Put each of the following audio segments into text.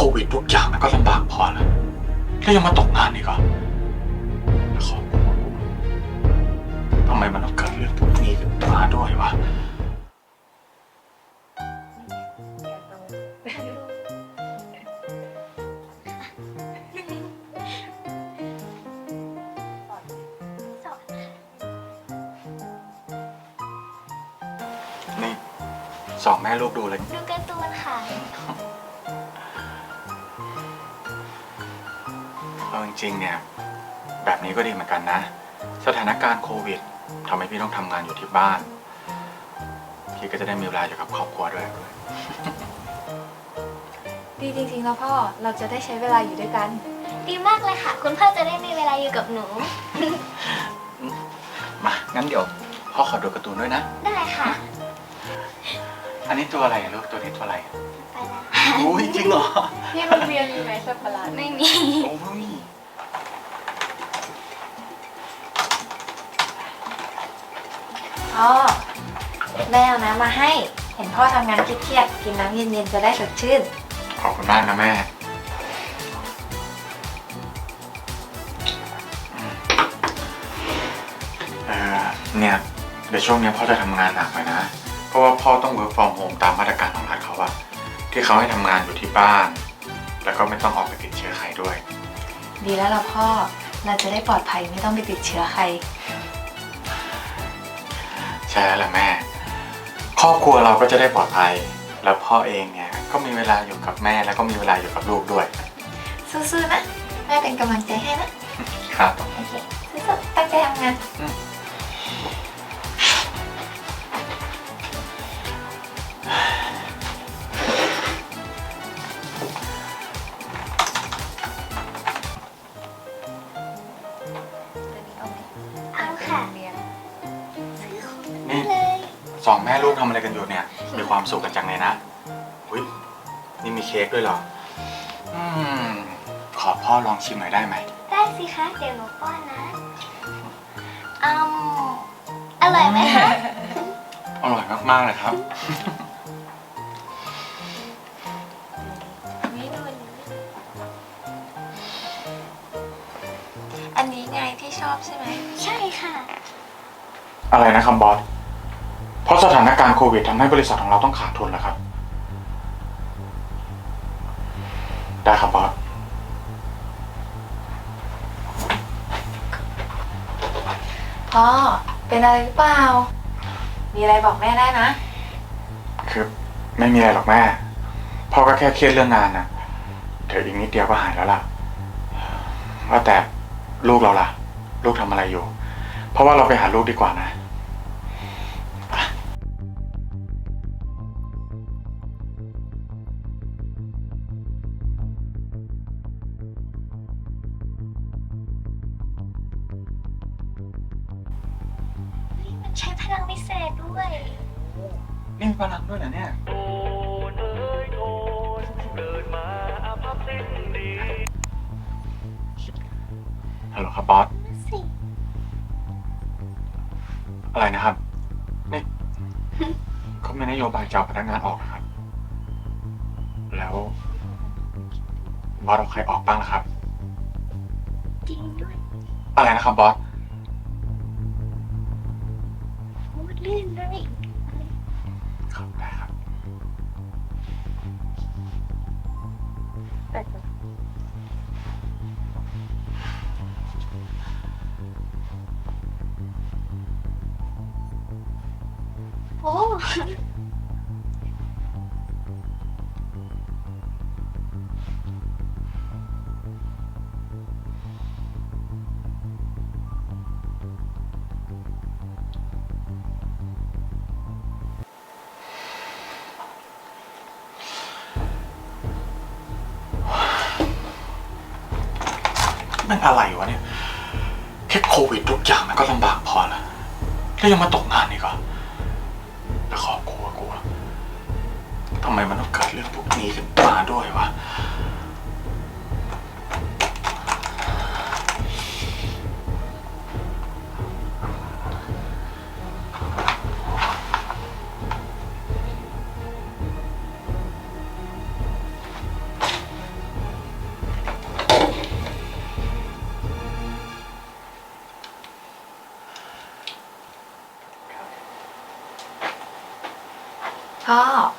โควิดทุกอย่างมันก็ลำบากพอแล้วแล้วยังมาตกงานอีกเหรอแล้วครอบครัวกูทำไมมันต้องเกิดเรื่องพวกนี้ขึ้นมาด้วยวะ นี่สองแม่ลูกดูเลย ดูการ์ตูนค่ะ เอาจริงๆเนี่ย แบบนี้ก็ดีเหมือนกันนะ สถานการณ์โควิดทำให้พี่ต้องทำงานอยู่ที่บ้าน พี่ก็จะได้มีเวลาอยู่กับครอบครัวด้วย ดีจริงๆแล้วพ่อเราจะได้ใช้เวลาอยู่ด้วยกัน ดีมากเลยค่ะ คุณพ่อจะได้มีเวลาอยู่กับหนู มางั้นเดี๋ยวพ่อขอดูการ์ตูนด้วยนะ ได้ค่ะ อันนี้ตัวอะไรอะลูกตัวนี้ตัวอะไรไปแล้วอุ้ยจริงเหรอ ที่โรงเรียนมีไหมสัตว์ประหลาดไม่มี โอ้ย พ่อ แม่เอาน้ำมาให้ เห็นพ่อทำงานเครียดๆกินน้ำเย็นๆจะได้สดชื่น ขอบคุณมากนะแม่อืมเอ่อเนี่ยเดี๋ยวช่วงเนี้ยพ่อจะทำงานหนักไปนะ เพราะว่าพ่อต้อง work from home ตามมาตรการของรัฐเขาอะที่เขาให้ทำงานอยู่ที่บ้าน แล้วก็ไม่ต้องออกไปติดเชื้อใครด้วย ดีแล้วล่ะพ่อ เราจะได้ปลอดภัยไม่ต้องไปติดเชื้อใคร ใช่แล้วแหละแม่ ครอบครัวเราก็จะได้ปลอดภัย แล้วพ่อเองเนี่ยก็มีเวลาอยู่กับแม่แล้วก็มีเวลาอยู่กับลูกด้วยสู้ๆนะ แม่เป็นกำลังใจให้นะ ครับ โอเคสู้ๆตั้งใจทำงานเอา สองแม่ลูกทำอะไรกันอยู่เนี่ย มีความสุขกันจังเลยนะอุ้ยนี่มีเค้กด้วยเหรออืมขอพ่อลองชิมหน่อยได้ไหมได้สิคะ เดี๋ยวหนูป้อนนะอืมอร่อยไหมคะ อร่อยมากๆเลยครับอันนี้ไงที่ชอบใช่ไหม ใช่ค่ะ อะไรนะครับบอส เพราะสถานการณ์โควิดทำให้บริษัทของเราต้องขาดทุนแล้วครับ ได้ครับบอส พ่อเป็นอะไรหรือเปล่า มีอะไรบอกแม่ได้นะ คือไม่มีอะไรหรอกแม่ พ่อก็แค่เครียดเรื่องงานนะเดี๋ยวอีกนิดเดียวก็หายแล้วล่ะว่าแต่ลูกเราล่ะ ลูกทำอะไรอยู่ เพราะว่าเราไปหาลูกดีกว่านะ นี่มีพลังด้วยเหรอเนี่ยฮัลโหลครับบอส สิอะไรนะครับ นี่เขามีนโยบายจะเอาพนักงานออกนะครับ แล้วบอสเอาใครออกบ้างล่ะครับ จริงด้วยอะไรนะครับบอส พูดลื่นด้วย โอ้มันอะไรวะเนี่ย แค่โควิดทุกอย่างมันก็ลำบากพอแล้วแล้วยังมาตกงานอีกเหรอ ทำไมมันต้องเกิดเรื่องพวกนี้กับนมาด้วยวะ พ่อ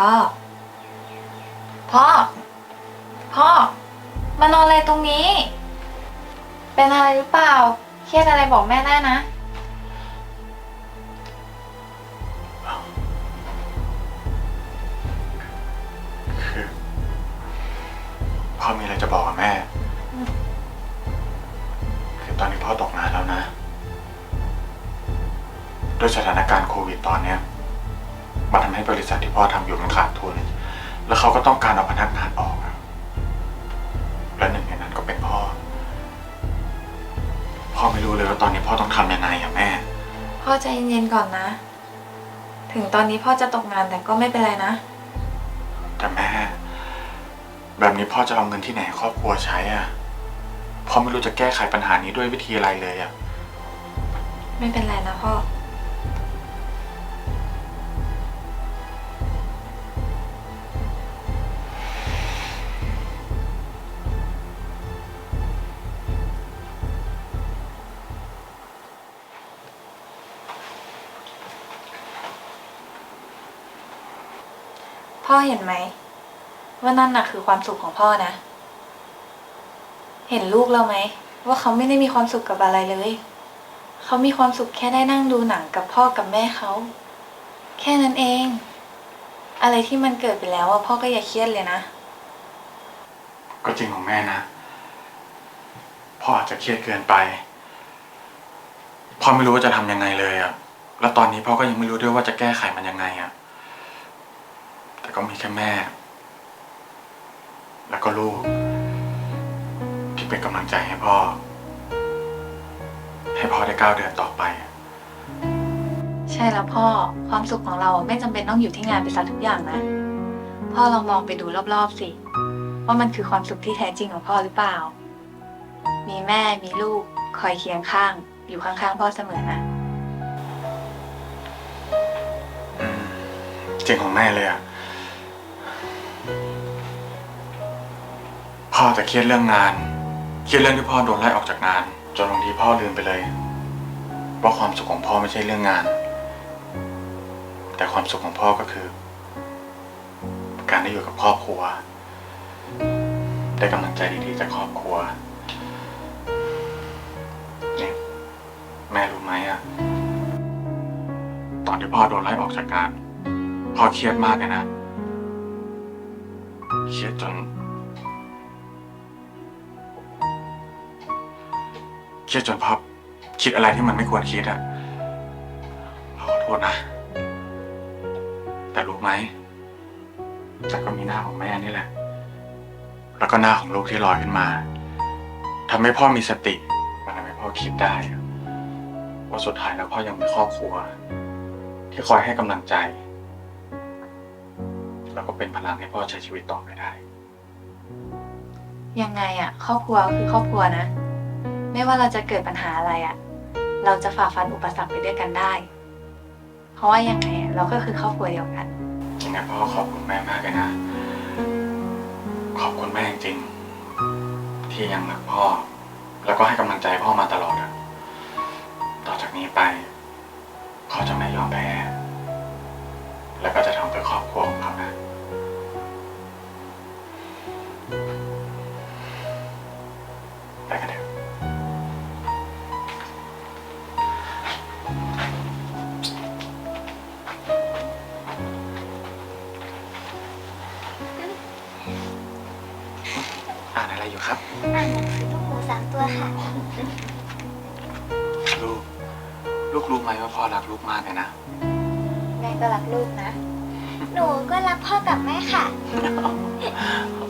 พ่อ พ่อ พ่อ มานอนอะไรตรงนี้ เป็นอะไรหรือเปล่า เครียดอะไรบอกแม่ได้นะ คือพ่อมีอะไรจะบอกกับแม่ คือตอนนี้พ่อตกงานแล้วนะ ด้วยสถานการณ์โควิดตอนเนี้ย มันทำให้บริษัทที่พ่อทำอยู่มันขาดทุน แล้วเขาก็ต้องการเอาพนักงานออกอะและหนึ่งในนั้นก็เป็นพ่อ พ่อไม่รู้เลยว่าตอนนี้พ่อต้องทำยังไงอะแม่ พ่อใจเย็นๆก่อนนะ ถึงตอนนี้พ่อจะตกงานแต่ก็ไม่เป็นไรนะ แต่แม่ แบบนี้พ่อจะเอาเงินที่ไหนให้ครอบครัวใช้อะพ่อไม่รู้จะแก้ไขปัญหานี้ด้วยวิธีอะไรเลยอะ ไม่เป็นไรนะพ่อ พ่อเห็นไหม ว่านั่นน่ะคือความสุขของพ่อนะ เห็นลูกเราไหม ว่าเขาไม่ได้มีความสุขกับอะไรเลย เขามีความสุขแค่ได้นั่งดูหนังกับพ่อกับแม่เขา แค่นั้นเอง อะไรที่มันเกิดไปแล้วอะพ่อก็อย่าเครียดเลยนะ ก็จริงของแม่นะ พ่ออาจจะเครียดเกินไป พ่อไม่รู้ว่าจะทำยังไงเลยอะแล้วตอนนี้พ่อก็ยังไม่รู้ด้วยว่าจะแก้ไขมันยังไงอะ แต่ก็มีแค่แม่ แล้วก็ลูก ที่เป็นกำลังใจให้พ่อ ให้พ่อได้ก้าวเดินต่อไป ใช่แล้วพ่อความสุขของเราไม่จำเป็นต้องอยู่ที่งานไปซะทุกอย่างนะ พ่อลองมองไปดูรอบๆสิ ว่ามันคือความสุขที่แท้จริงของพ่อหรือเปล่า มีแม่มีลูกคอยเคียงข้าง อยู่ข้างๆพ่อเสมอนะอืมจริงของแม่เลยอะ พ่อจะเครียดเรื่องงาน เครียดเรื่องที่พ่อโดนไล่ออกจากงาน จนบางทีพ่อลืมไปเลยว่าความสุขของพ่อไม่ใช่เรื่องงาน แต่ความสุขของพ่อก็คือ การได้อยู่กับครอบครัว ได้กำลังใจดีๆจากครอบครัวนี่แม่รู้ไหมอะตอนที่พ่อโดนไล่ออกจากงาน พ่อเครียดมากเลยนะเครียดจน เครียดจนพ่อคิดอะไรที่มันไม่ควรคิดอะพ่อขอโทษนะ แต่รู้ไหม แต่ก็มีหน้าของแม่นี่แหละ แล้วก็หน้าของลูกที่ลอยขึ้นมาทำให้พ่อมีสติมันทำให้พ่อคิดได้ว่าสุดท้ายแล้วพ่อยังมีครอบครัว ที่คอยให้กำลังใจ แล้วก็เป็นพลังให้พ่อใช้ชีวิตต่อไปได้ ยังไงอะครอบครัวคือครอบครัวนะ ไม่ว่าเราจะเกิดปัญหาอะไรอะเราจะฝ่าฟันอุปสรรคไปด้วยกันได้ เพราะว่ายังไงเราก็คือครอบครัวเดียวกัน ยังไงพ่อขอบคุณแม่มากเลยนะ ขอบคุณแม่จริงๆที่ยังรักพ่อ แล้วก็ให้กำลังใจพ่อมาตลอดอะต่อจากนี้ไปพ่อจะไม่ยอมแพ้ แล้วก็จะทำเพื่อครอบครัวของเขานะไปกันเถอะ อยู่ครับอ่านหนังสือลูกหมูสามตัวค่ะ ลูก ลูกรู้ไหมว่าพ่อรักลูกมากเลยนะ แม่ก็รักลูกนะ หนูก็รักพ่อกับแม่ค่ะอ